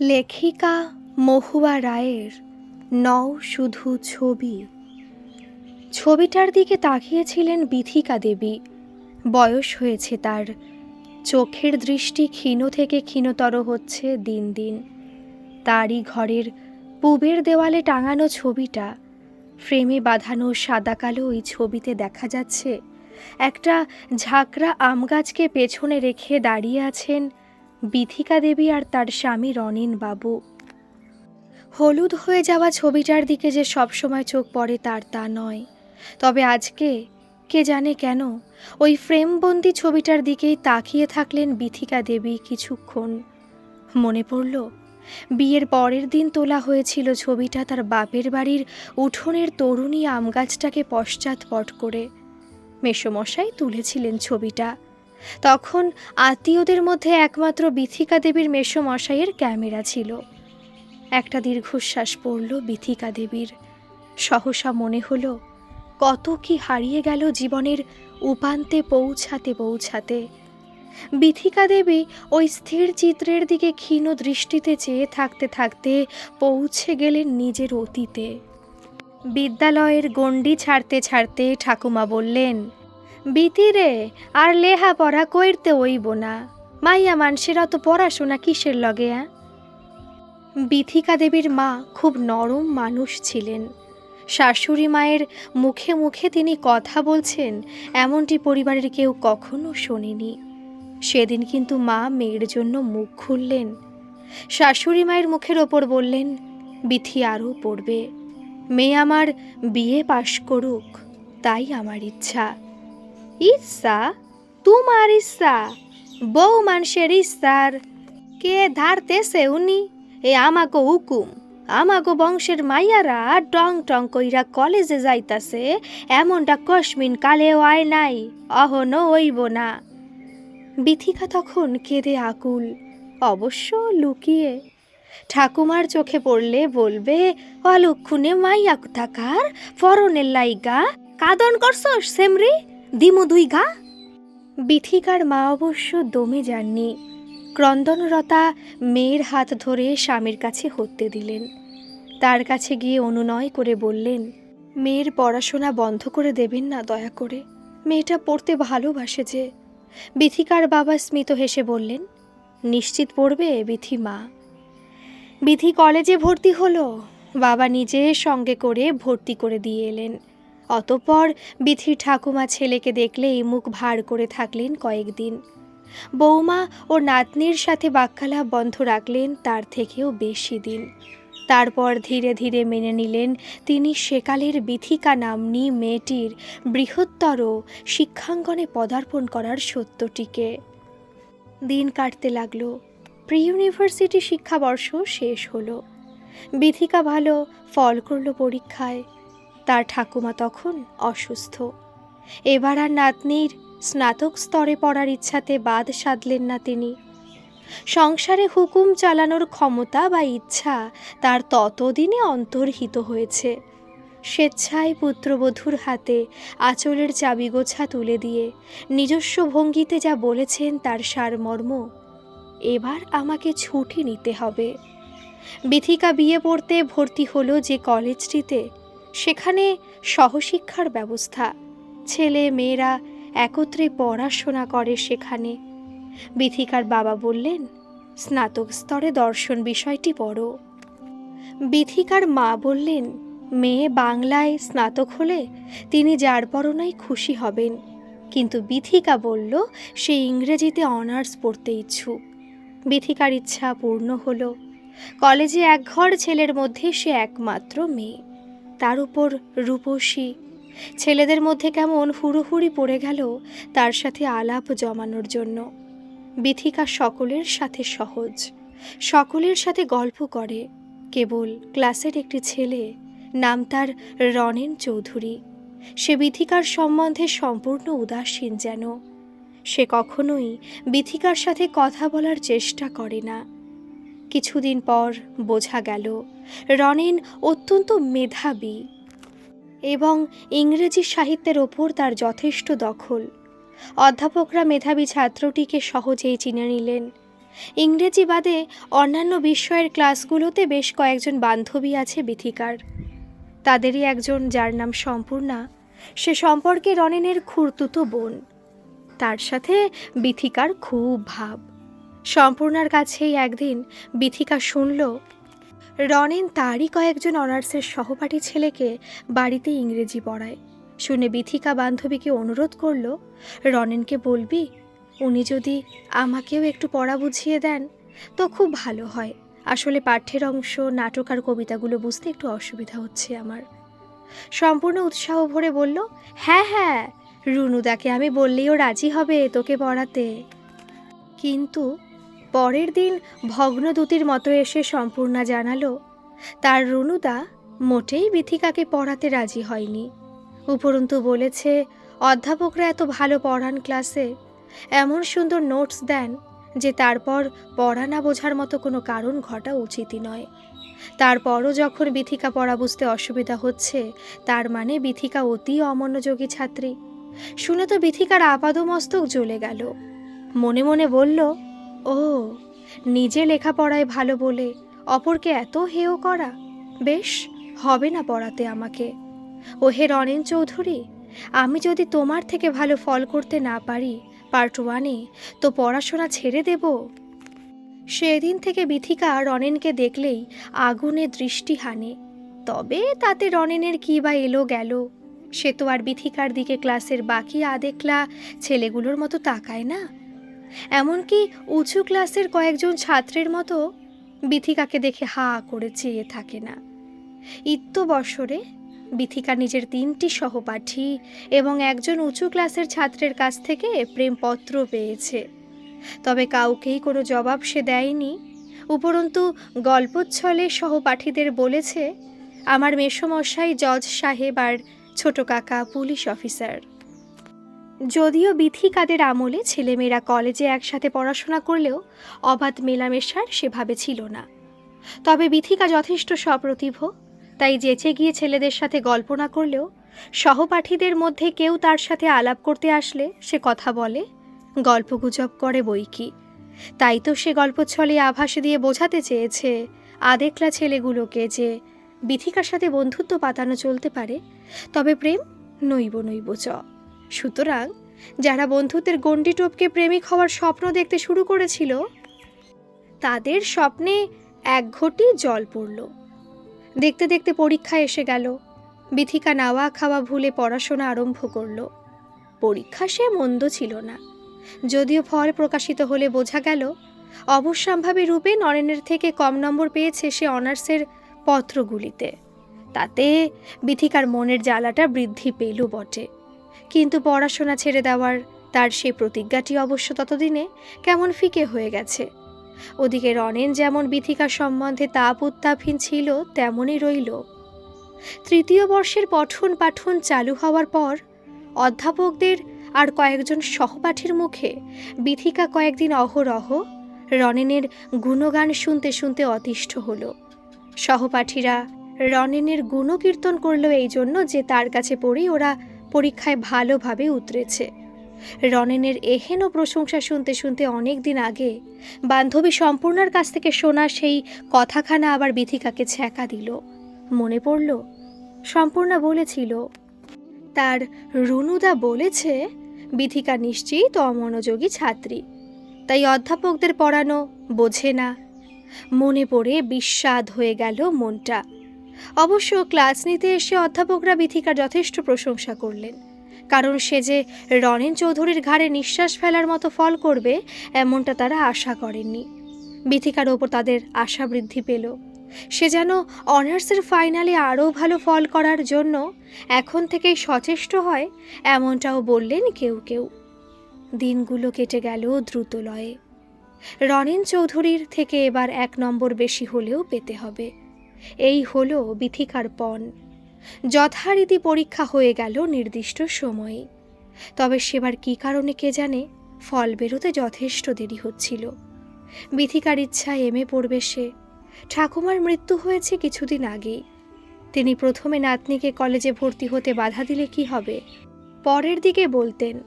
লেখিকা মহুয়া রায়ের নও শুধু ছবি। ছবিটার দিকে তাকিয়েছিলেন বিথিকা দেবী। বয়স হয়েছে তার। চোখের দৃষ্টি ক্ষীণ থেকে ক্ষীণতর হচ্ছে দিন দিন। তারই ঘরের পুবের দেওয়ালে টাঙানো ছবিটা। ফ্রেমে বাঁধানো সাদা কালো ওই ছবিতে দেখা যাচ্ছে। একটা ঝাঁকড়া আম গাছকে পেছনে রেখে দাঁড়িয়ে আছেন বিথিকা দেবী আর তার স্বামী রনিন বাবু। হলুদ হয়ে যাওয়া ছবিটার দিকে যে সবসময় চোখ পড়ে তার তা নয়। তবে আজকে, কে জানে কেন, ওই ফ্রেমবন্দি ছবিটার দিকেই তাকিয়ে থাকলেন বিথিকা দেবী কিছুক্ষণ। মনে পড়ল, বিয়ের পরের দিন তোলা হয়েছিল ছবিটা তার বাপের বাড়ির উঠোনের তরুণী আম গাছটাকে পশ্চাৎপট করে। মেসমশাই তুলেছিলেন ছবিটা। তখন আত্মীয়দের মধ্যে একমাত্র বিথিকা দেবীর মেসমশাইয়ের ক্যামেরা ছিল। একটা দীর্ঘশ্বাস পড়ল বিথিকা দেবীর। সহসা মনে হলো, কত কি হারিয়ে গেল জীবনের উপান্তে পৌঁছাতে পৌঁছাতে। বিথিকা দেবী ওই স্থির চিত্রের দিকে ক্ষীণ দৃষ্টিতে চেয়ে থাকতে থাকতে পৌঁছে গেলেন নিজের অতীতে। বিদ্যালয়ের গণ্ডি ছাড়তে ছাড়তে ঠাকুমা বললেন বিতিরে আর লেহা পড়া কইরতে ওইব না। মাইয়া মানুষের অত পড়াশোনা কিসের লগে আ বিথিকা দেবীর মা খুব নরম মানুষ ছিলেন। শাশুড়ি মায়ের মুখে মুখে তিনি কথা বলছেন, এমনটি পরিবারের কেউ কখনো শোনেনি। সেদিন কিন্তু মা মেয়ের জন্য মুখ খুললেন। শাশুড়ি মায়ের মুখের ওপর বললেন, বিথি আরও পড়বে। মেয়ে আমার বিয়ে পাশ করুক, তাই আমার ইচ্ছা। ইচ্ছা, তোমার ইচ্ছা, বউ মানুষের ইচ্ছার কে ধারতেছে উনি? এ আমাগো হুকুম। আমাগো বংশের মাইয়ারা টং টং কইরা কলেজে যাইতাছে, এমনটা কসমিন কালেও আয় নাই, অহনো ওইব না। বিথিকা তখন কেঁদে আকুল, অবশ্য লুকিয়ে। ঠাকুমার চোখে পড়লে বলবে, অলক্ষণে মাইয়া থাকার ফরনের লাইগা, কাদন করছস, সেমরি? দিমু দুই গা। বিথিকার মা অবশ্য দমে যাননি। ক্রন্দনরতা মেয়ের হাত ধরে স্বামীর কাছে হত্যে দিলেন। তার কাছে গিয়ে অনুনয় করে বললেন, মেয়ের পড়াশোনা বন্ধ করে দেবেন না দয়া করে। মেয়েটা পড়তে ভালোবাসে যে। বিথিকার বাবা স্মিত হেসে বললেন, নিশ্চিত পড়বে বিথি মা। বিথি কলেজে ভর্তি হলো। বাবা নিজে সঙ্গে করে ভর্তি করে দিয়ে এলেন। অতপর বিথির ঠাকুমা ছেলেকে দেখলেই মুখ ভার করে থাকলেন কয়েকদিন। বৌমা ও নাতনির সাথে বাক্যালাপ বন্ধ রাখলেন তার থেকেও বেশি দিন। তারপর ধীরে ধীরে মেনে নিলেন তিনি সেকালের বিথিকা নামনি মেয়েটির বৃহত্তর শিক্ষাঙ্গনে পদার্পণ করার সত্যটিকে। দিন কাটতে লাগল। প্রি ইউনিভার্সিটি শিক্ষাবর্ষ শেষ হলো। বিথিকা ভালো ফল করল পরীক্ষায়। তার ঠাকুমা তখন অসুস্থ। এবার আর নাতনির স্নাতক স্তরে পড়ার ইচ্ছাতে বাদ সাধলেন না তিনি। সংসারে হুকুম চালানোর ক্ষমতা বা ইচ্ছা তার ততদিনে অন্তর্হিত হয়েছে। স্বেচ্ছায় পুত্রবধূর হাতে আঁচলের চাবিগোছা তুলে দিয়ে নিজস্ব ভঙ্গিতে যা বলেছেন তার সারমর্ম, এবার আমাকে ছুটি নিতে হবে। বিথিকা বিয়ে পড়তে ভর্তি হলো যে কলেজটিতে সেখানে সহশিক্ষার ব্যবস্থা। ছেলে মেয়েরা একত্রে পড়াশোনা করে সেখানে। বিথিকার বাবা বললেন, স্নাতক স্তরে দর্শন বিষয়টি পড়ো। বিথিকার মা বললেন, মেয়ে বাংলায় স্নাতক হলে তিনি যার পরনাই খুশি হবেন। কিন্তু বিথিকা বলল, সে ইংরেজিতে অনার্স পড়তে ইচ্ছুক। বিথিকার ইচ্ছা পূর্ণ হলো। কলেজে এক ঘর ছেলের মধ্যে সে একমাত্র মেয়ে। তার উপর রূপসী। ছেলেদের মধ্যে কেমন হুড়োহুড়ি পড়ে গেল, তার সাথে আলাপ জমানোর জন্য। বিথিকা সকলের সাথে সহজ। সকলের সাথে গল্প করে। কেবল ক্লাসের একটি ছেলে, নাম তার রনেন চৌধুরী। সে বিথিকার সম্বন্ধে সম্পূর্ণ উদাসীন যেন। সে কখনোই বিথিকার সাথে কথা বলার চেষ্টা করে না। কিছুদিন পর বোঝা গেল রনেন অত্যন্ত মেধাবী এবং ইংরেজি সাহিত্যের ওপর তার যথেষ্ট দখল। অধ্যাপকরা মেধাবী ছাত্রটিকে সহজেই চিনে নিলেন। ইংরেজি বাদে অন্যান্য বিষয়ের ক্লাসগুলোতে বেশ কয়েকজন বান্ধবী আছে বিথিকার। তাদেরই একজন যার নাম সম্পূর্ণা। সে সম্পর্কে রনেনের খুঁড়তুতো বোন। তার সাথে বিথিকার খুব ভাব। সম্পূর্ণার কাছেই একদিন বিথিকা শুনল রনেন তারই কয়েকজন অনার্সের সহপাঠী ছেলেকে বাড়িতে ইংরেজি পড়ায়। শুনে বিথিকা বান্ধবীকে অনুরোধ করল, রনেনকে বলবি? উনি যদি আমাকেও একটু পড়া বুঝিয়ে দেন, তো খুব ভালো হয়। আসলে পাঠ্যের অংশ, নাটক আর কবিতাগুলো বুঝতে একটু অসুবিধা হচ্ছে আমার। সম্পূর্ণ উৎসাহ ভরে বলল হ্যাঁ হ্যাঁ রুনুদাকে আমি বললেও রাজি হবে তোকে পড়াতে। কিন্তু পরের দিন ভগ্নদূতির মতো এসে সম্পূর্ণা জানালো, তার রুনুদা মোটেই বিথিকাকে পড়াতে রাজি হয়নি। উপরন্তু বলেছে, অধ্যাপকরা এত ভালো পড়ান ক্লাসে, এমন সুন্দর নোটস দেন যে তারপর পড়া না বোঝার মতো কোনো কারণ ঘটা উচিতই নয়। তারপরও যখন বিথিকা পড়া বুঝতে অসুবিধা হচ্ছে, তার মানে বিথিকা অতি অমনোযোগী ছাত্রী। শুনে তো বিথিকার আপাদমস্তক জ্বলে গেল। মনে মনে বলল ও, নিজে লেখাপড়ায় ভালো বলে অপরকে এত হেয় করা? বেশ, হবে না পড়াতে আমাকে। ও হে রনেন চৌধুরী, আমি যদি তোমার থেকে ভালো ফল করতে না পারি পার্ট ওয়ানে তো পড়াশোনা ছেড়ে দেব? সেদিন থেকে বিথিকা রনেনকে দেখলেই আগুনে দৃষ্টি হানে। তবে তাতে রনেনের কী বা এলো গেল? সে তো আর বিথিকার দিকে ক্লাসের বাকি আদেকলা ছেলেগুলোর মতো তাকায় না। এমনকি উঁচু ক্লাসের কয়েকজন ছাত্রের মতো বিথিকাকে দেখে হা করে চেয়ে থাকে না। ইত্য বছরে বিথিকা নিজের তিনটি সহপাঠী এবং একজন উঁচু ক্লাসের ছাত্রের কাছ থেকে প্রেমপত্র পেয়েছে। তবে কাউকেই কোনো জবাব সে দেয়নি। উপরন্তু গল্পচ্ছলে সহপাঠীদের বলেছে, আমার মেসমশাই জজ সাহেব আর ছোট কাকা পুলিশ অফিসার। যদিও বিথিকাদের আমলে ছেলেমেয়েরা কলেজে একসাথে পড়াশোনা করলেও অবাধ মেলামেশার সেভাবে ছিল না। তবে বিথিকা যথেষ্ট সপ্রতিভ, তাই যেচে গিয়ে ছেলেদের সাথে গল্প না করলেও সহপাঠীদের মধ্যে কেউ তার সাথে আলাপ করতে আসলে সে কথা বলে গল্পগুজব করে বই কি। তাই তো সে গল্প ছলে আভাস দিয়ে বোঝাতে চেয়েছে আদেকলা ছেলেগুলোকে যে বিথিকার সাথে বন্ধুত্ব পাতানো চলতে পারে, তবে প্রেম নইব নইব চ। সুতরাং যারা বন্ধুত্বের গণ্ডি টপকে প্রেমিক হওয়ার স্বপ্ন দেখতে শুরু করেছিল, তাদের স্বপ্নে এক ঘটি জল পড়ল। দেখতে দেখতে পরীক্ষা এসে গেল। বিথিকা নাওয়া খাওয়া ভুলে পড়াশোনা আরম্ভ করল। পরীক্ষা সে মন্দ ছিল না। যদিও ফল প্রকাশিত হলে বোঝা গেল, অবশ্যম্ভাবী রূপে নরেনের থেকে কম নম্বর পেয়েছে সে অনার্সের পত্রগুলিতে। তাতে বিথিকার মনের জ্বালাটা বৃদ্ধি পেল বটে। কিন্তু পড়াশোনা ছেড়ে দেওয়ার তার সেই প্রতিজ্ঞাটি অবশ্য ততদিনে কেমন ফিকে হয়ে গেছে। ওদিকে রনেন যেমন বিথিকা সম্বন্ধে তাপ উত্তাপহীন ছিল, তেমনই রইল। তৃতীয় বর্ষের পঠন পাঠন চালু হওয়ার পর অধ্যাপকদের আর কয়েকজন সহপাঠীর মুখে বিথিকা কয়েকদিন অহরহ রনেনের গুণগান শুনতে শুনতে অতিষ্ঠ হল। সহপাঠীরা রনেনের গুণকীর্তন করল এই জন্য যে তার কাছে পড়েই ওরা পরীক্ষায় ভালোভাবে উতরেছে। রনেনের এহেন প্রশংসা শুনতে শুনতে অনেক দিন আগে বান্ধবী সম্পূর্ণার কাছ থেকে শোনা সেই কথাখানা আবার বিথিকাকে ছ্যাঁকা দিল। মনে পড়ল, সম্পূর্ণা বলেছিল, তার রুনুদা বলেছে, বিথিকা নিশ্চিত অমনোযোগী ছাত্রী, তাই অধ্যাপকদের পড়ানো বোঝে না। মনে পড়ে বিস্বাদ হয়ে গেল মনটা। অবশ্য ক্লাস নিতে এসে অধ্যাপকরা বিথিকার যথেষ্ট প্রশংসা করলেন। কারণ সে যে রনেন চৌধুরীর ঘাড়ে নিঃশ্বাস ফেলার মতো ফল করবে, এমনটা তারা আশা করেননি। বিথিকার ওপর তাদের আশা বৃদ্ধি পেল। সে যেন অনার্সের ফাইনালে আরও ভালো ফল করার জন্য এখন থেকেই সচেষ্ট হয়, এমনটাও বললেন কেউ কেউ। দিনগুলো কেটে গেল দ্রুত লয়ে রনেন চৌধুরীর থেকে এবার এক নম্বর বেশি হলেও পেতে হবে। এই হলো বিথিকার পণ। যথারীতি পরীক্ষা হয়ে গেল নির্দিষ্ট সময়ে। তবে সেবার কী কারণে কে জানে, ফল বেরোতে যথেষ্ট দেরি হচ্ছিল। বিথিকার ইচ্ছা এমে পড়বে সে। ঠাকুমার মৃত্যু হয়েছে কিছুদিন আগেই। তিনি প্রথমে নাতনিকে কলেজে ভর্তি হতে বাধা দিলে কি হবে? পরের দিকে বলতেন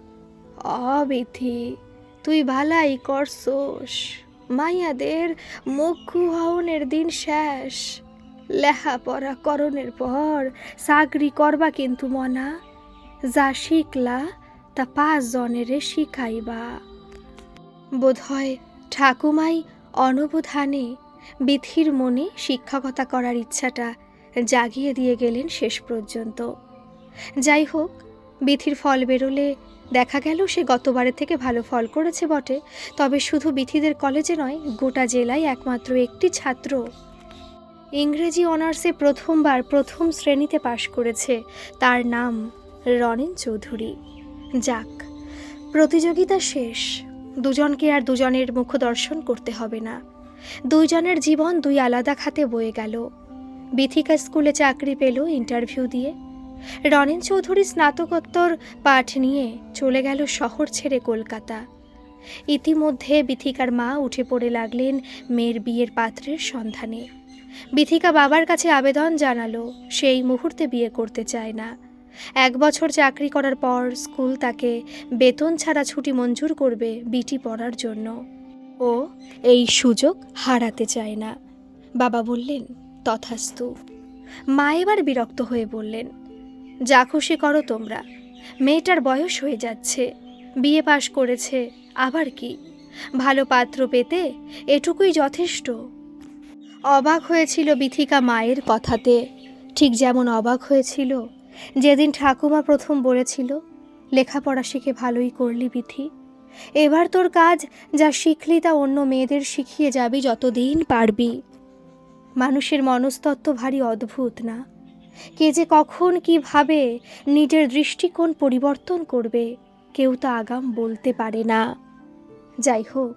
অবিথি তুই ভালাই করছোস। মাইয়াদের মুখু হওনের দিন শেষ। লেহাপড়া করণের পর চাকরি করবা কিন্তু মনা। যা শিখলা, তা পাঁচ জনেরে শিখাইবা। বোধহয় ঠাকুমাই অনবধানে বিথির মনে শিক্ষকতা করার ইচ্ছাটা জাগিয়ে দিয়ে গেলেন শেষ পর্যন্ত। যাই হোক বিথির ফল বেরোলে দেখা গেল সে গতবারের থেকে ভালো ফল করেছে বটে। তবে শুধু বিথিদের কলেজে নয়, গোটা জেলায় একমাত্র একটি ছাত্র ইংরেজি অনার্সে প্রথমবার প্রথম শ্রেণীতে পাশ করেছে। তার নাম রনেন চৌধুরী। যাক, প্রতিযোগিতা শেষ। দুজনকে আর দুজনের মুখ দর্শন করতে হবে না। দুইজনের জীবন দুই আলাদা খাতে বয়ে গেল। বিথিকা স্কুলে চাকরি পেল ইন্টারভিউ দিয়ে। রনেন চৌধুরী স্নাতকোত্তর পাঠ নিয়ে চলে গেল শহর ছেড়ে কলকাতা। ইতিমধ্যে বিথিকার মা উঠে পড়ে লাগলেন মেয়ের বিয়ের পাত্রের সন্ধানে। বিথিকা বাবার কাছে আবেদন জানালো, সেই মুহূর্তে বিয়ে করতে চায় না। এক বছর চাকরি করার পর স্কুল তাকে বেতন ছাড়া ছুটি মঞ্জুর করবে বিটি পড়ার জন্য। ও এই সুযোগ হারাতে চায় না। বাবা বললেন, তথাস্তু। মা এবার বিরক্ত হয়ে বললেন, যা খুশি করো তোমরা। মেয়েটার বয়স হয়ে যাচ্ছে। বিয়ে পাশ করেছে, আবার কি? ভালো পাত্র পেতে এটুকুই যথেষ্ট। অবাক হয়েছিল বিথিকা মায়ের কথাতে। ঠিক যেমন অবাক হয়েছিল যেদিন ঠাকুমা প্রথম বলেছিল, লেখাপড়া শিখে ভালোই করলি বিথি। এবার তোর কাজ যা শিখলি তা অন্য মেয়েদের শিখিয়ে যাবি যতদিন পারবি। মানুষের মনস্তত্ত্ব ভারী অদ্ভুত না। কে যে কখন কীভাবে নিজের দৃষ্টিকোণ পরিবর্তন করবে, কেউ তা আগাম বলতে পারে না। যাই হোক,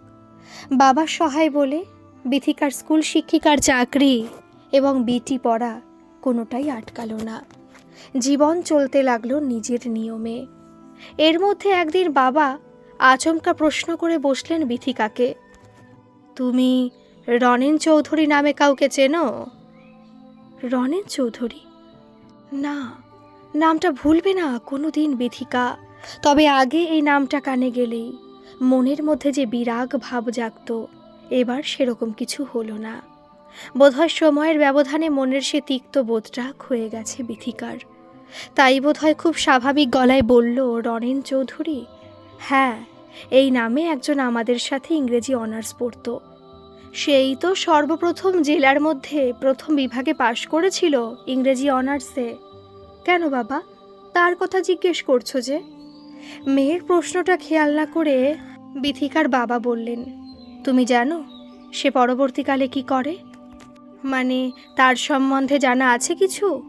বাবার সহায় বলে বিথিকার স্কুল শিক্ষিকার চাকরি এবং বিটি পড়া কোনোটাই আটকালো না। জীবন চলতে লাগল নিজের নিয়মে। এর মধ্যে একদিন বাবা আচমকা প্রশ্ন করে বসলেন বিথিকাকে, তুমি রনেন চৌধুরী নামে কাউকে চেনো? রনেন চৌধুরী? না, নামটা ভুলবে না কোনো দিন বিথিকা। তবে আগে এই নামটা কানে গেলেই মনের মধ্যে যে বিরাগ ভাব জাগত এবার সেরকম কিছু হলো না। বোধহয় সময়ের ব্যবধানে মনের সে তিক্ত বোধটা ক্ষয়ে গেছে বিথিকার। তাই বোধহয় খুব স্বাভাবিক গলায় বলল রনেন চৌধুরী? হ্যাঁ এই নামে একজন আমাদের সাথে ইংরেজি অনার্স পড়তো। সেই তো সর্বপ্রথম জেলার মধ্যে প্রথম বিভাগে পাশ করেছিল ইংরেজি অনার্সে। কেন বাবা? তার কথা জিজ্ঞেস করছ যে? মেয়ের প্রশ্নটা খেয়াল না করে বিথিকার বাবা বললেন তুমি জানো, সে পরবর্তীকালে কি করে? মানে তার সম্বন্ধে জানা আছে কিছু?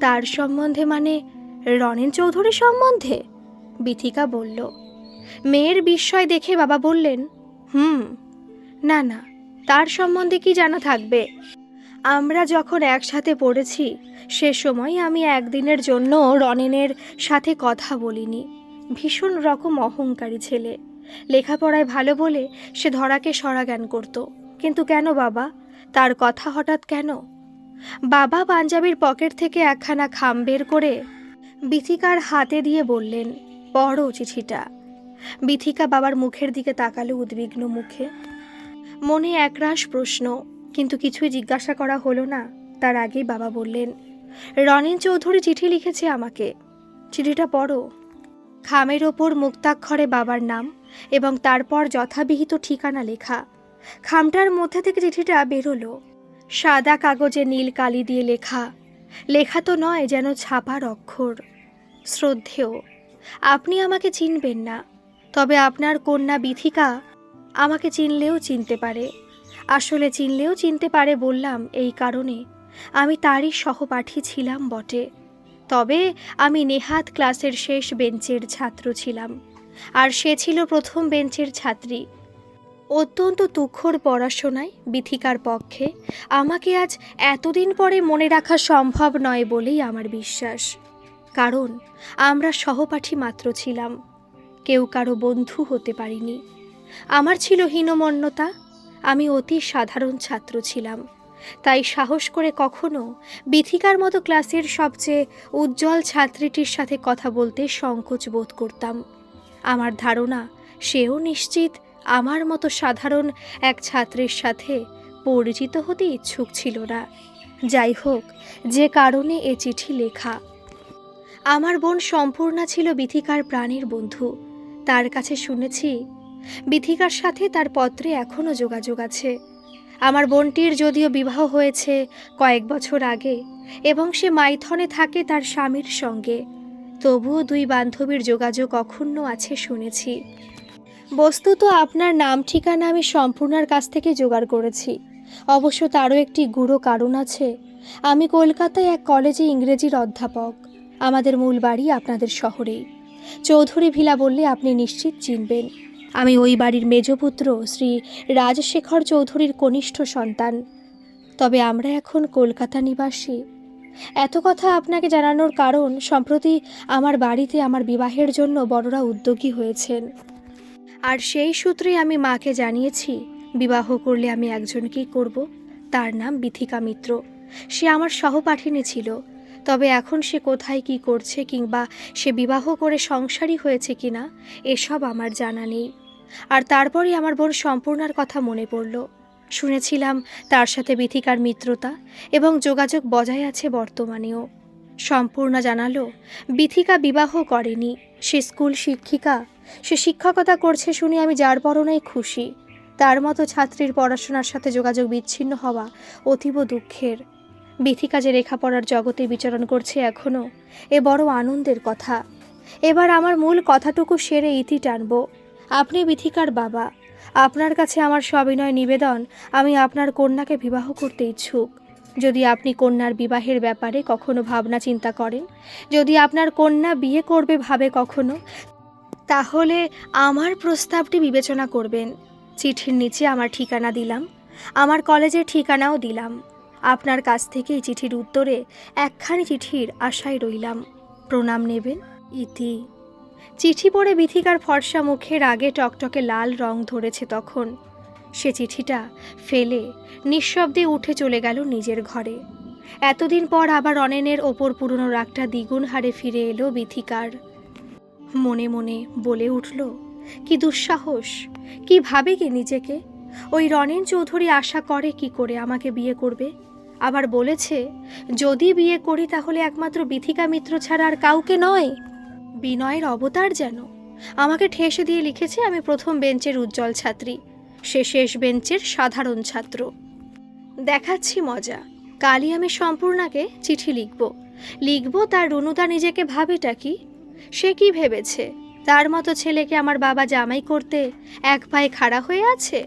তার সম্বন্ধে মানে রনেন চৌধুরী সম্বন্ধে? বিথিকা বলল। মেয়ের বিস্ময় দেখে বাবা বললেন, হুম, না না, তার সম্বন্ধে কি জানা থাকবে? আমরা যখন একসাথে পড়েছি, সে সময় আমি একদিনের জন্য রনেনের সাথে কথা বলিনি। ভীষণ রকম অহংকারী ছেলে। লেখাপড়ায় ভালো বলে সে ধরাকে সরা জ্ঞান করত। কিন্তু কেন বাবা? তার কথা হঠাৎ কেন? বাবা পাঞ্জাবির পকেট থেকে একখানা খাম বের করে বিথিকার হাতে দিয়ে বললেন, পড়ো চিঠিটা। বিথিকা বাবার মুখের দিকে তাকালো উদ্বিগ্ন মুখে। মনে একরাশ প্রশ্ন, কিন্তু কিছুই জিজ্ঞাসা করা হলো না। তার আগেই বাবা বললেন রনেন চৌধুরী চিঠি লিখেছে আমাকে। চিঠিটা পড়ো। খামের ওপর মুক্তাক্ষরে বাবার নাম এবং তারপর যথাবিহিত ঠিকানা লেখা। খামটার মধ্যে থেকে চিঠিটা বেরোলো। সাদা কাগজে নীল কালি দিয়ে লেখা। লেখা তো নয়, যেন ছাপার অক্ষর। শ্রদ্ধেয়, আপনি আমাকে চিনবেন না। তবে আপনার কন্যা বিথিকা আমাকে চিনলেও চিনতে পারে। আসলে চিনলেও চিনতে পারে বললাম এই কারণে। আমি তারই সহপাঠী ছিলাম বটে। তবে আমি নেহাত ক্লাসের শেষ বেঞ্চের ছাত্র ছিলাম। আর সে ছিল প্রথম বেঞ্চের ছাত্রী। অত্যন্ত তুখর পড়াশোনায়, বিথিকার পক্ষে, আমাকে আজ এতদিন পরে মনে রাখা সম্ভব নয় বলেই আমার বিশ্বাস। কারণ, আমরা সহপাঠী মাত্র ছিলাম। কেউ কারও বন্ধু হতে পারিনি। আমার ছিল হীনমন্যতা। আমি অতি সাধারণ ছাত্র ছিলাম। তাই সাহস করে কখনো বিথিকার মতো ক্লাসের সবচেয়ে উজ্জ্বল ছাত্রীটির সাথে কথা বলতে সংকোচ বোধ করতাম। আমার ধারণা, সেও নিশ্চিত আমার মতো সাধারণ এক ছাত্রের সাথে পরিচিত হতে ইচ্ছুক ছিল না। যাই হোক, যে কারণে এ চিঠি লেখা। আমার বোন সম্পূর্ণা ছিল বিথিকার প্রাণীর বন্ধু। তার কাছে শুনেছি, বিথিকার সাথে তার পত্রে এখনও যোগাযোগ আছে। আমার বোনটির যদিও বিবাহ হয়েছে কয়েক বছর আগে, এবং সে মাইথনে থাকে তার স্বামীর সঙ্গে। তবুও দুই বান্ধবীর যোগাযোগ অক্ষুণ্ণ আছে শুনেছি। বস্তুত আপনার নাম ঠিকানা আমি সম্পূর্ণার কাছ থেকে জোগাড় করেছি। অবশ্য তারও একটি গুঁড়ো কারণ আছে। আমি কলকাতায় এক কলেজে ইংরেজির অধ্যাপক। আমাদের মূল বাড়ি আপনাদের শহরেই। চৌধুরী ভিলা বললে আপনি নিশ্চিত চিনবেন। আমি ওই বাড়ির মেজপুত্র শ্রী রাজশেখর চৌধুরীর কনিষ্ঠ সন্তান। তবে আমরা এখন কলকাতা নিবাসী। এত কথা আপনাকে জানানোর কারণ সম্প্রতি আমার বাড়িতে আমার বিবাহের জন্য বড়রা উদ্যোগী হয়েছেন। আর সেই সূত্রে আমি মাকে জানিয়েছি, বিবাহ করলে আমি একজনকেই করব? তার নাম বিথিকা মিত্র। সে আমার সহপাঠিনী ছিল। তবে এখন সে কোথায় কি করছে কিংবা সে বিবাহ করে সংসারী হয়েছে কিনা, এসব আমার জানা নেই। আর তারপরই আমার বোন সম্পূর্ণার কথা মনে পড়ল। শুনেছিলাম তার সাথে বিথিকার মিত্রতা এবং যোগাযোগ বজায় আছে বর্তমানেও। সম্পূর্ণা জানালো, বিথিকা বিবাহ করেনি, সে স্কুল শিক্ষিকা, সে শিক্ষকতা করছে শুনে আমি যার বরণেই খুশি। তার মতো ছাত্রীর পড়াশোনার সাথে যোগাযোগ বিচ্ছিন্ন হওয়া অতীব দুঃখের। বিথিকা যে লেখাপড়ার জগতে বিচরণ করছে এখনও এ বড় আনন্দের কথা। এবার আমার মূল কথাটুকু সেরে ইতি টানব। আপনি বিথিকার বাবা। আপনার কাছে আমার সবিনয় নিবেদন, আমি আপনার কন্যাকে বিবাহ করতে ইচ্ছুক। যদি আপনি কন্যার বিবাহের ব্যাপারে কখনো ভাবনা চিন্তা করেন, যদি আপনার কন্যা বিয়ে করবে ভাবে কখনো, তাহলে আমার প্রস্তাবটি বিবেচনা করবেন। চিঠির নিচে আমার ঠিকানা দিলাম, আমার কলেজের ঠিকানাও দিলাম। আপনার কাছ থেকে এই চিঠির উত্তরে একখানি চিঠির আশায় রইলাম। প্রণাম নেবেন, ইতি। চিঠি পড়ে বিথিকার ফর্সা মুখের আগে টকটকে লাল রং ধরেছে তখন। সে চিঠিটা ফেলে নিঃশব্দে উঠে চলে গেল নিজের ঘরে। এতদিন পর আবার অনেনের ওপর পুরনো রাগটা দ্বিগুণ হারে ফিরে এলো বিথিকার। মনে মনে বলে উঠল, কি দুঃসাহস! কি ভাবে কে নিজেকে? ওই রনেন চৌধুরী আশা করে কি করে আমাকে বিয়ে করবে? আবার বলেছে, যদি বিয়ে করি তাহলে একমাত্র বিথিকা মিত্র ছাড়া আর কাউকে নয়। বিনয়ের অবতার যেন। আমাকে ঠেসে দিয়ে লিখেছে, আমি প্রথম বেঞ্চের উজ্জ্বল ছাত্রী, সে শেষ বেঞ্চের সাধারণ ছাত্র। দেখাচ্ছি মজা। কালই আমি সম্পূর্ণাকে চিঠি লিখব। লিখব তার রুনুদা নিজেকে ভাবেটা কি? সে কি ভেবেছে? তার মতো ছেলেকে আমার বাবা জামাই করতে এক পায়ে খাড়া হয়ে আছে?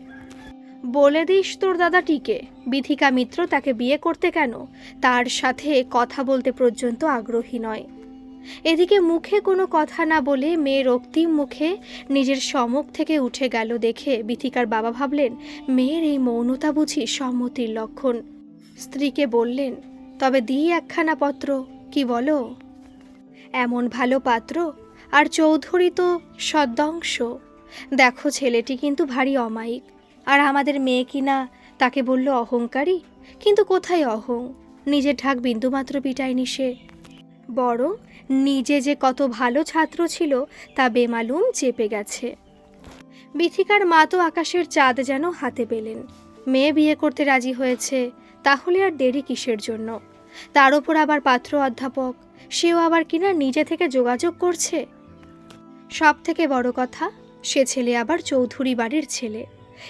বলে দিস তোর দাদাটিকে বিথিকা মিত্র তাকে বিয়ে করতে কেন? তার সাথে কথা বলতে পর্যন্ত আগ্রহী নয়। এদিকে মুখে কোনো কথা না বলে মেয়ের রক্তিম মুখে নিজের সম্মুখ থেকে উঠে গেল দেখে বিথিকার বাবা ভাবলেন, মেয়ের এই মৌনতা বুঝি সম্মতির লক্ষণ। স্ত্রীকে বললেন, তবে দিই একখানা পত্র, কি বলো? এমন ভালো পাত্র? আর চৌধুরী তো সদ্যংশ দেখো ছেলেটি কিন্তু ভারী অমায়িক। আর আমাদের মেয়ে কিনা তাকে বলল, অহংকারী? কিন্তু কোথায় অহং? নিজের ঢাক বিন্দুমাত্র পিটায়নি সে। বড় নিজে যে কত ভালো ছাত্র ছিল, তা বেমালুম চেপে গেছে। বিথিকার মা তো আকাশের চাঁদ যেন হাতে পেলেন। মেয়ে বিয়ে করতে রাজি হয়েছে, তাহলে আর দেরি কিসের জন্য? তার ওপর আবার পাত্র অধ্যাপক, সেও আবার কিনা নিজে থেকে যোগাযোগ করছে? সব থেকে বড় কথা, সে ছেলে আবার চৌধুরী বাড়ির ছেলে।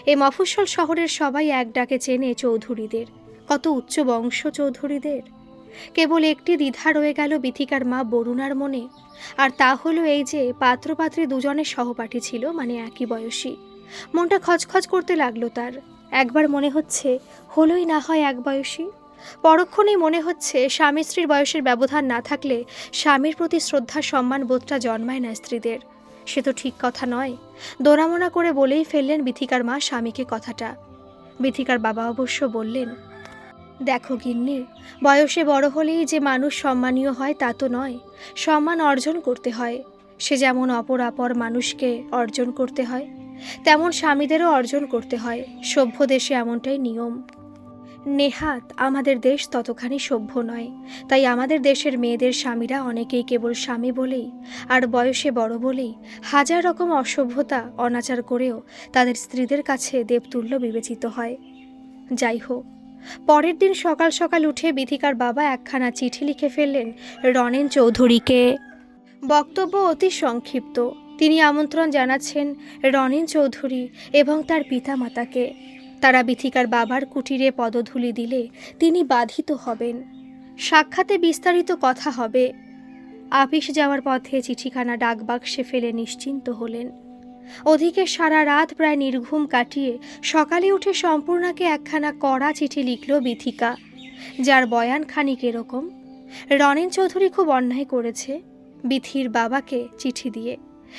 এ মফস্বল শহরের সবাই এক ডাকে চেনে চৌধুরীদের। কত উচ্চ বংশ চৌধুরীদের। কেবল একটি দ্বিধা রয়ে গেল বিথিকার মা বরুণার মনে। আর তা হলো এই যে, পাত্রপাত্রী দুজনের সহপাঠী ছিল মানে একই বয়সী। মনটা খচখচ করতে লাগল তার। একবার মনে হচ্ছে, হলোই না হয় এক বয়সী। পরক্ষণেই মনে হচ্ছে, স্বামী স্ত্রীর বয়সের ব্যবধান না থাকলে স্বামীর প্রতি শ্রদ্ধা সম্মান বোধটা জন্মায় না স্ত্রীদের। সে তো ঠিক কথা নয়। দোরামোনা করে বলেই ফেললেন বিথিকার মা স্বামীকে কথাটা। বিথিকার বাবা অবশ্য বললেন, দেখো গিন্নি, বয়সে বড় হলেই যে মানুষ সম্মানীয় হয় তা তো নয়। সম্মান অর্জন করতে হয়। সে যেমন অপর আপর মানুষকে অর্জন করতে হয়, তেমন স্বামীদেরও অর্জন করতে হয়। সভ্য দেশে এমনটাই নিয়ম। নেহাত আমাদের দেশ ততখানি সভ্য নয়। তাই আমাদের দেশের মেয়েদের স্বামীরা অনেকেই কেবল স্বামী বলেই, আর বয়সে বড় বলেই হাজার রকম অসভ্যতা অনাচার করেও তাদের স্ত্রীদের কাছে দেবতুল্য বিবেচিত হয়। যাই হোক, পরের দিন সকাল সকাল উঠে বিথিকার বাবা একখানা চিঠি লিখে ফেললেন রনেন চৌধুরীকে। বক্তব্য অতি সংক্ষিপ্ত। তিনি আমন্ত্রণ জানাচ্ছেন রনেন চৌধুরী এবং তার পিতামাতাকে। তারা বিথিকার বাবার কুটিরে পদধূলি দিলে তিনি বাধিত হবেন। সাক্ষাতে বিস্তারিত কথা হবে। আপিস যাওয়ার পথে চিঠিখানা ডাকবাক্সে ফেলে নিশ্চিন্ত হলেন। ওদিকে সারা রাত প্রায় নির্ঘুম কাটিয়ে সকালে উঠে সম্পূর্ণাকে একখানা কড়া চিঠি লিখল বিথিকা, যার বয়ান খানিক এরকম রনেন চৌধুরী খুব অন্যায় করেছে, বিথির বাবাকে চিঠি দিয়ে।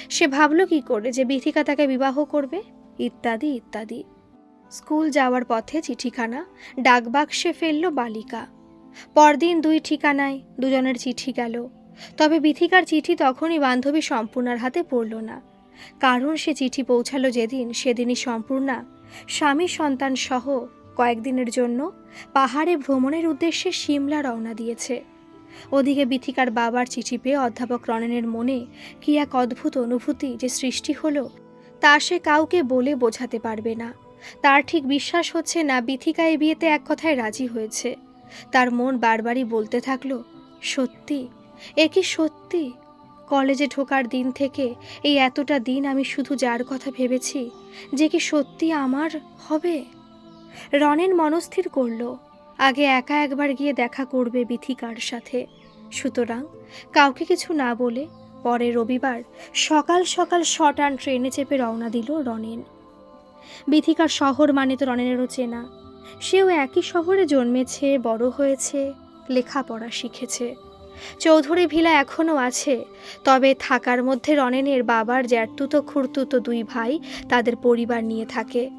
সে ভাবল কি করে যে বিথিকা তাকে বিবাহ করবে? ইত্যাদি ইত্যাদি। স্কুল যাওয়ার পথে চিঠিখানা, ডাকবাক্সে ফেলল বালিকা। পরদিন দুই ঠিকানায় দুজনের চিঠি গেল। তবে বিথিকার চিঠি তখনই বান্ধবী সম্পূর্ণার হাতে পড়ল না। কারণ সে চিঠি পৌঁছালো যেদিন, সেদিনই সম্পূর্ণা, স্বামী সন্তান সহ কয়েকদিনের জন্য পাহাড়ে ভ্রমণের উদ্দেশ্যে সিমলা রওনা দিয়েছে। ওদিকে বিথিকার বাবার চিঠি পেয়ে অধ্যাপক রনেনের মনে কি এক অদ্ভুত অনুভূতি যে সৃষ্টি হলো, তা সে কাউকে বলে বোঝাতে পারবে না। তার ঠিক বিশ্বাস হচ্ছে না বিথিকা এই বিয়েতে এক কথায় রাজি হয়েছে। তার মন বারবারই বলতে থাকল, সত্যি? এ কি সত্যি? কলেজে ঢোকার দিন থেকে এই এতটা দিন আমি শুধু যার কথা ভেবেছি যে কি সত্যি আমার হবে? রনেন মনস্থির করল, আগে একা একবার গিয়ে দেখা করবে বিথিকার সাথে। সুতরাং কাউকে কিছু না বলে পরে রবিবার সকাল সকাল শটান ট্রেনে চেপে রওনা দিল রনেন বিথিকার শহর মানে তো রনেনেরও চেনা। সেও একই শহরে জন্মেছে, বড় হয়েছে, লেখাপড়া শিখেছে। চৌধুরী ভিলা এখনও আছে, তবে থাকার মধ্যে রনেনের বাবার জ্যাঠতুতো, খুঁড়তুতো দুই ভাই তাদের পরিবার নিয়ে থাকে।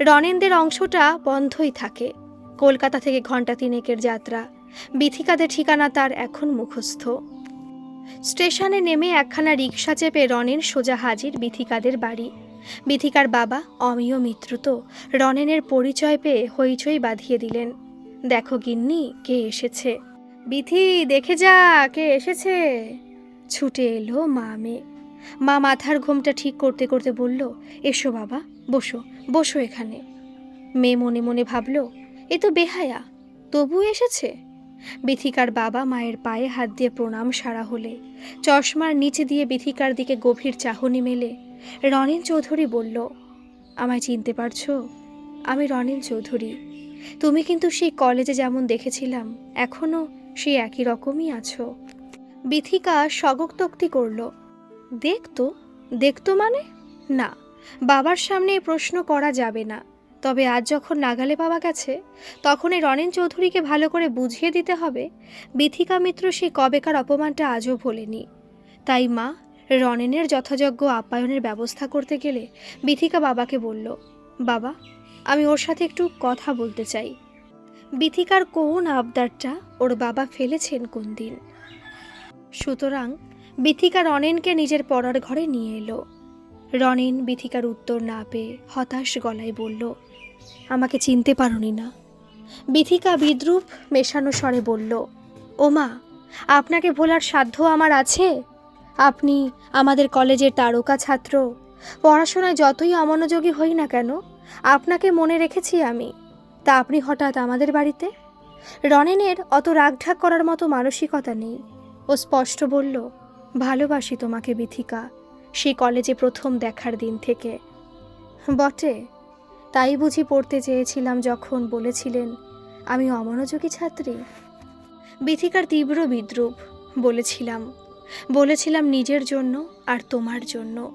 রনেনদের অংশটা বন্ধই থাকে, কলকাতা থেকে ঘণ্টা তিনেকের যাত্রা। বিথিকাদের ঠিকানা তার এখন মুখস্থ। স্টেশনে নেমে একখানা রিক্সা চেপে রনেন সোজা হাজির বিথিকাদের বাড়ি। বিথিকার বাবা, অমিয় মিত্র তো রনেনের পরিচয় পেয়ে হইচই বাঁধিয়ে দিলেন। দেখো গিন্নি, কে এসেছে? বিথি দেখে যা, কে এসেছে? ছুটে এলো মা মেয়ে। মা মাথার ঘুমটা ঠিক করতে করতে বলল, এসো বাবা, বসো বসো এখানে। মেয়ে মনে মনে ভাবল, এ তো বেহায়া, তবু এসেছে? বিথিকার বাবা মায়ের পায়ে হাত দিয়ে প্রণাম সারা হলে, চশমার নিচে দিয়ে বিথিকার দিকে গভীর চাহনি মেলে রনেন চৌধুরী বলল, আমায় চিনতে পারছ? আমি রনেন চৌধুরী। তুমি কিন্তু সেই কলেজে যেমন দেখেছিলাম এখনও সেই একই রকমই আছো। বিথিকা স্বগোক্তোক্তি করল, দেখতো? দেখতো মানে? না, বাবার সামনে এই প্রশ্ন করা যাবে না। তবে আজ যখন নাগালে পাওয়া গেছে তখন এই রনেন চৌধুরীকে ভালো করে বুঝিয়ে দিতে হবে। বিথিকা মিত্র সেই কবেকার অপমানটা আজও ভোলেনি। তাই মা রনেনের যথাযোগ্য আপ্যায়নের ব্যবস্থা করতে গেলে বিথিকা বাবাকে বলল, বাবা, আমি ওর সাথে একটু কথা বলতে চাই। বিথিকার কোন আবদারটা ওর বাবা ফেলেছেন কোন দিন? সুতরাং বিথিকা রনেনকে নিজের পড়ার ঘরে নিয়ে এলো। রনেন বিথিকার উত্তর না পেয়ে হতাশ গলায় বলল, আমাকে চিনতে পারোনি না। বিথিকা বিদ্রুপ মেশানো স্বরে বলল, ওমা, আপনাকে ভোলার সাধ্য আমার আছে? আপনি আমাদের কলেজের তারকা ছাত্র। পড়াশোনায় যতই অমনোযোগী হই না কেন, আপনাকে মনে রেখেছি আমি। তা আপনি হঠাৎ আমাদের বাড়িতে? রনেনের অত রাগঢাক করার মতো মানসিকতা নেই। ও স্পষ্ট বলল, ভালোবাসি তোমাকে, বিথিকা। সেই কলেজে প্রথম দেখার দিন থেকে। বটে। তাই বুঝি পড়তে চেয়েছিলাম যখন বলেছিলেন, আমি অমনোযোগী ছাত্রী? বিথিকার তীব্র বিদ্রুপ বলেছিলাম বলেছিলাম নিজের জন্য আর তোমার জন্য।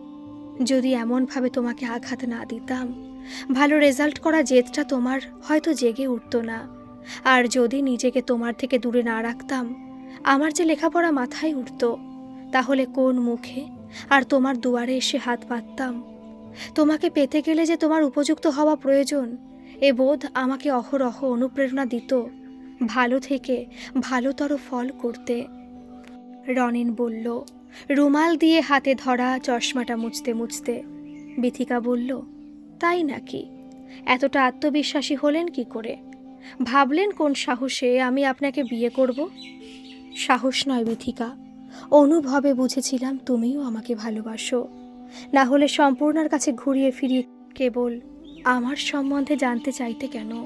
যদি এমনভাবে তোমাকে আঘাত না দিতাম, ভালো রেজাল্ট করা জেদটা তোমার হয়তো জেগে উঠতো না। আর যদি নিজেকে তোমার থেকে দূরে না রাখতাম, আমার যে লেখাপড়া মাথায় উঠতো, তাহলে কোন মুখে আর তোমার দুয়ারে এসে হাত পাততাম তোমাকে পেতে গেলে যে তোমার উপযুক্ত হওয়া প্রয়োজন, এ বোধ আমাকে অহরহ অনুপ্রেরণা দিত, ভালো থেকে ভালোতর ফল করতে। রনেন বলল, রুমাল দিয়ে হাতে ধরা চশমাটা মুছতে মুছতে। বিথিকা বলল, তাই নাকি? এতটা আত্মবিশ্বাসী হলেন কি করে? ভাবলেন কোন সাহসে আমি আপনাকে বিয়ে করব? সাহস নয় বিথিকা। অনুভবে বুঝেছিলাম তুমিও আমাকে ভালোবাসো। না হলে সম্পূর্ণার কাছে ঘুরিয়ে ফিরিয়ে কেবল আমার সম্বন্ধে জানতে চাইতে কেন?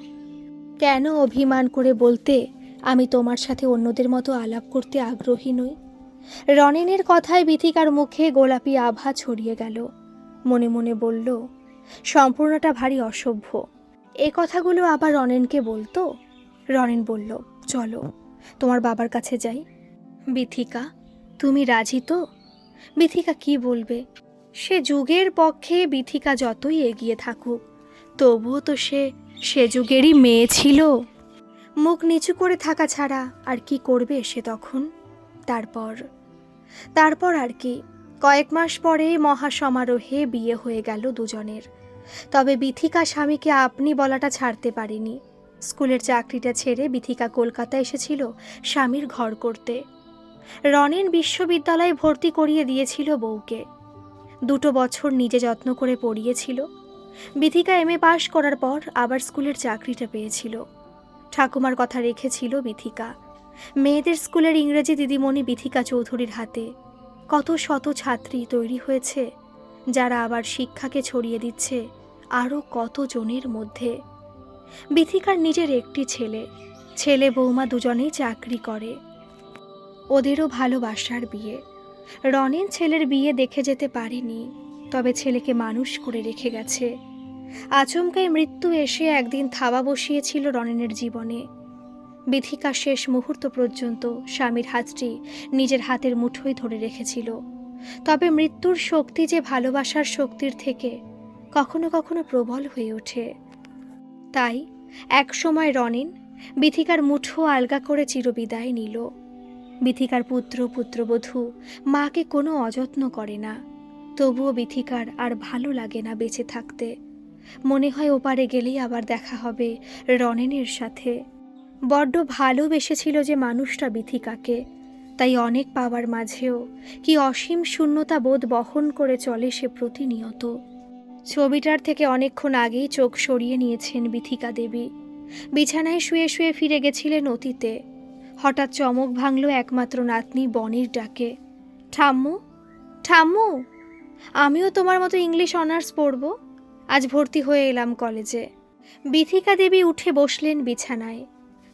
কেন অভিমান করে বলতে আমি তোমার সাথে অন্যদের মতো আলাপ করতে আগ্রহী নই। রনেনের কথায় বিথিকার মুখে গোলাপি আভা ছড়িয়ে গেল। মনে মনে বলল, সম্পূর্ণটা ভারী অসভ্য। এ কথাগুলো আবার রনেনকে বলতো? রনেন বলল, চলো, তোমার বাবার কাছে যাই। বিথিকা, তুমি রাজি তো? বিথিকা, কি বলবে? সে যুগের পক্ষে বিথিকা যতই এগিয়ে থাকুক, তবুও তো সে সে যুগেরই মেয়ে ছিল। মুখ নিচু করে থাকা ছাড়া আর কি করবে সে তখন? তারপর তারপর আর কি। কয়েক মাস পরে মহাসমারোহে বিয়ে হয়ে গেল দুজনের। তবে বিথিকা স্বামীকে আপনি বলাটা ছাড়তে পারেনি। স্কুলের চাকরিটা ছেড়ে বিথিকা কলকাতা এসেছিল স্বামীর ঘর করতে। রনেন বিশ্ববিদ্যালয়ে ভর্তি করিয়ে দিয়েছিল বউকে। দুটো বছর নিজে যত্ন করে পড়িয়েছিল। বিথিকা এম এ পাশ করার পর আবার স্কুলের চাকরিটা পেয়েছিল। ঠাকুমার কথা রেখেছিল বিথিকা। মেয়েদের স্কুলের ইংরেজি দিদিমণি বিথিকা চৌধুরীর হাতে। কত শত ছাত্রী তৈরি হয়েছে, যারা আবার শিক্ষাকে ছড়িয়ে দিচ্ছে আরও কত জনের মধ্যে। বিথিকার নিজের একটি ছেলে ছেলে বৌমা দুজনেই চাকরি করে। ওদেরও ভালোবাসার বিয়ে। রনেন ছেলের বিয়ে দেখে যেতে পারেনি, তবে ছেলেকে মানুষ করে রেখে গেছে। আচমকাই মৃত্যু এসে একদিন থাবা বসিয়েছিল রনেনের জীবনে। বিথিকা শেষ মুহূর্ত পর্যন্ত স্বামীর হাতটি নিজের হাতের মুঠোয় ধরে রেখেছিল। তবে মৃত্যুর শক্তি যে ভালোবাসার শক্তির থেকে কখনো কখনো প্রবল হয়ে ওঠে। তাই একসময় রনেন বিথিকার মুঠো আলগা করে চিরবিদায় নিল। বিথিকার পুত্র, পুত্রবধূ মাকে কোনো অযত্ন করে না। তবুও বিথিকার আর ভালো লাগে না বেঁচে থাকতে। মনে হয় ওপারে গেলেই আবার দেখা হবে রনেনের সাথে। বড্ড ভালোবেসেছিল যে মানুষটা বিথিকাকে। তাই অনেক পাওয়ার মাঝেও কি অসীম শূন্যতা বোধ বহন করে চলে সে প্রতিনিয়ত। ছবিটার থেকে অনেকক্ষণ আগেই চোখ সরিয়ে নিয়েছেন বিথিকা দেবী। বিছানায় শুয়ে শুয়ে ফিরে গেছিলেন অতীতে। হঠাৎ চমক ভাঙল একমাত্র নাতনি বনির ডাকে। ঠাম্মু ঠাম্মু, আমিও তোমার মতো ইংলিশ অনার্স পড়ব? আজ ভর্তি হয়ে এলাম কলেজে। বিথিকা দেবী উঠে বসলেন বিছানায়।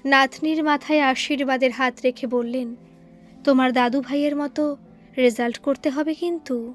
নাতনির মাথায় আশীর্বাদের হাত রেখে বললেন, তোমার দাদু ভাইয়ের মতো রেজাল্ট করতে হবে কিন্তু।